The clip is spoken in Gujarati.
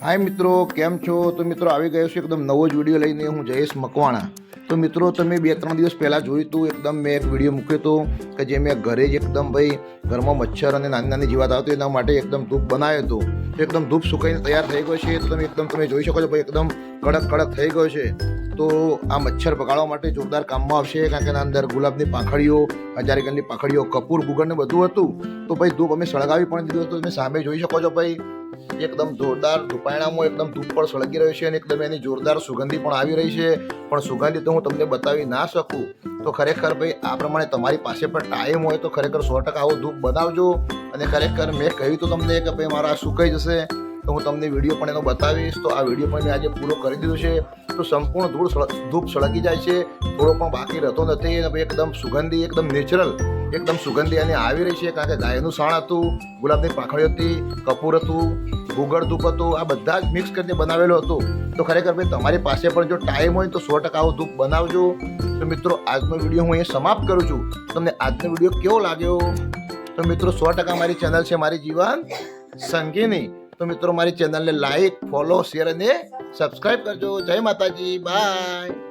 હાય મિત્રો, કેમ છો? તો મિત્રો, આવી ગયો છું એકદમ નવો જ વીડિયો લઈને હું જયેશ મકવાણા. તો મિત્રો, તમે બે ત્રણ દિવસ પહેલાં જોયું હતું, એકદમ મેં એક વીડિયો મૂક્યો હતો કે જે મેં ઘરે જ એકદમ ભાઈ ઘરમાં મચ્છર અને નાની નાની જીવાત આવતી એના માટે એકદમ ધૂપ બનાવ્યો હતો. એકદમ ધૂપ સુકાઈને તૈયાર થઈ ગયો છે. તમે એકદમ, તમે જોઈ શકો છો ભાઈ, એકદમ કડક કડક થઈ ગયો છે. તો આ મચ્છર ભગાડવા માટે જોરદાર કામમાં આવશે, કારણ કે એના અંદર ગુલાબની પાંખડીઓ, હજારી ગણની પાંખડીઓ, કપૂર ગુગળને બધું હતું. તો ભાઈ ધૂપ અમે સળગાવી પણ દીધું હતું. તમે સામે જોઈ શકો છો ભાઈ એકદમ જોરદાર ધૂપાયણામાં એકદમ ધૂપ પણ સળગી રહ્યો છે અને એકદમ એની જોરદાર સુગંધી પણ આવી રહી છે. પણ સુગંધી તો હું તમને બતાવી ના શકું. તો ખરેખર ભાઈ, આ પ્રમાણે તમારી પાસે પણ ટાઈમ હોય તો ખરેખર સો ટકા આવો ધૂપ બનાવજો. અને ખરેખર મેં કહ્યું તો તમને કે ભાઈ, મારા સુકાઈ જશે. તો હું તમને વીડિયો પણ એનો બતાવીશ. તો આ વીડિયો પણ મેં આજે પૂરો કરી દીધો છે. તો સંપૂર્ણ ધૂળ ધૂપ સળગી જાય છે. થોડો પણ બાકી રહેતો નથી અને એકદમ સુગંધી, એકદમ નેચરલ એકદમ સુગંધી અને આવી રહી છે. કારણ કે ગાયનું સાણ હતું, ગુલાબની પાંખડી હતી, કપૂર હતું, ગુગળ ધૂપ હતું, આ બધા જ મિક્સ કરીને બનાવેલું હતું. તો ખરેખર ભાઈ, તમારી પાસે પણ જો ટાઈમ હોય તો સો ટકા આવું ધૂપ બનાવજો. તો મિત્રો, આજનો વીડિયો હું અહીંયા સમાપ્ત કરું છું. તમને આજનો વીડિયો કેવો લાગ્યો? તો મિત્રો, સો ટકા મારી ચેનલ છે મારી જીવન સંગીની. તો મિત્રો મારી ચેનલને લાઈક ફોલો શેર અને સબસ્ક્રાઈબ કરજો. જય માતાજી. બાય